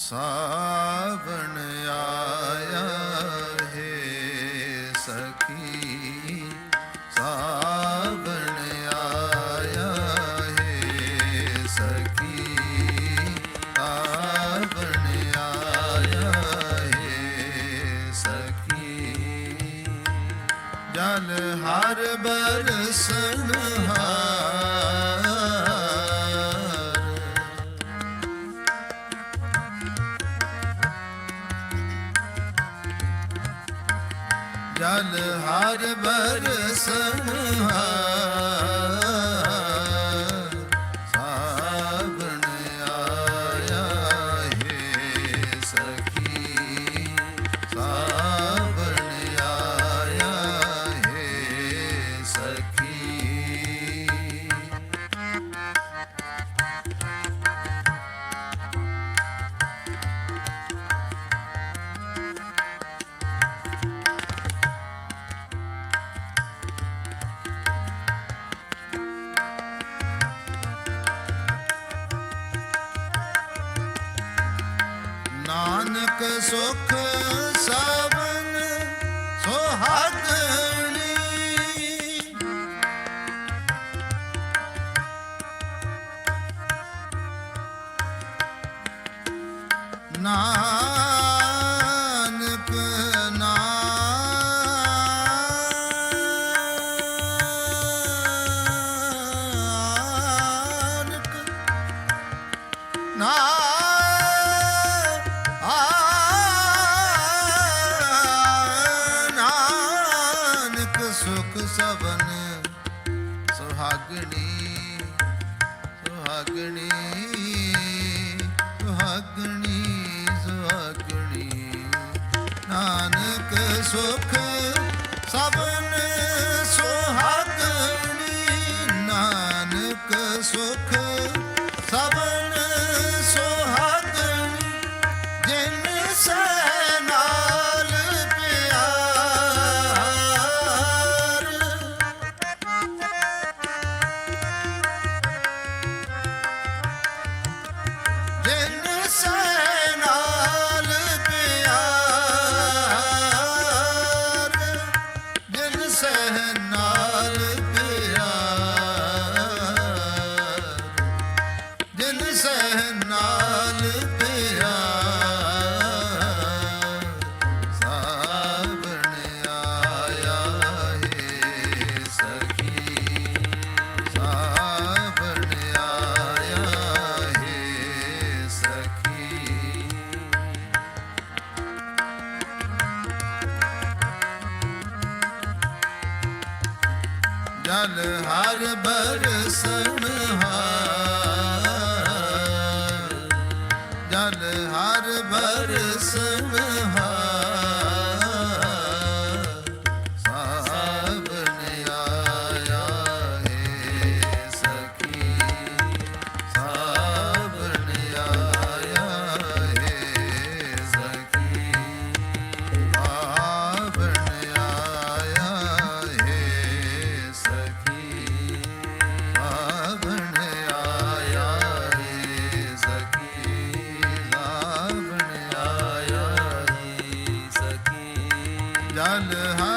ਸਾਵਣ ਆਇਆ ਹੈ ਸਖੀ ਆਇਆ ਹੈ ਸਖੀ, ਸਾਵਣ ਆਇਆ ਹੈ ਸਖੀ। ਜਲ ਹਰ ਬਰਸਨ ਹਾਰ ਜਨ ਹਰ ਬਰਸਨ ਹਾਰ। ਨਾਨਕ ਸੁਖ ਸਭਨ ਸੁਹਾਗਣੀ। ਨਾ ਸੁਹਾਗਣੀ ਸੁਹਾਗਣੀ ਸੁਖ ਜਲ ਹਰ ਬਰਸ Alhamdulillah.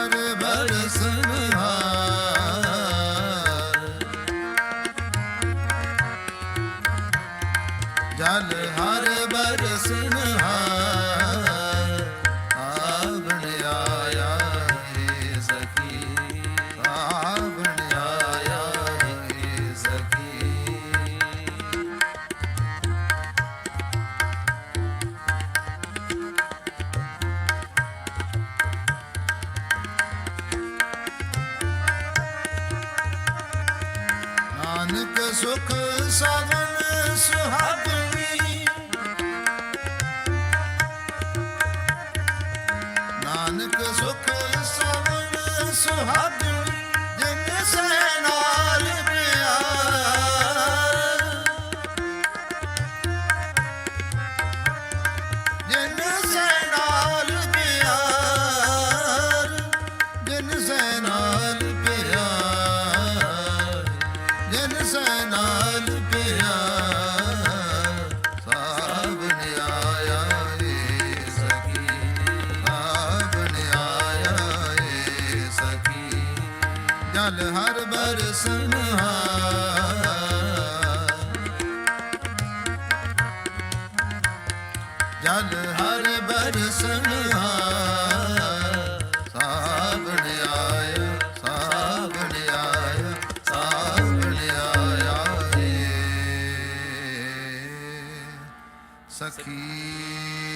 ਨਾਨਕ ਸੁਖ ਸੁਹਾਗਣੀ। ਨਾਨਕ ਸੁਖ ਸੁਹਾਗਣੀ ਸਹਿ ਹਰ ਬਰਸਨਹਾਰ ਜਲ ਹਰ ਬਰਸਨਹਾਰ ਸਾਵਣ ਆਇਆ ਸਾਵਣ ਆਇਆ ਸਾਵਣ ਆਇਆ ਏ। ਸਖੀ।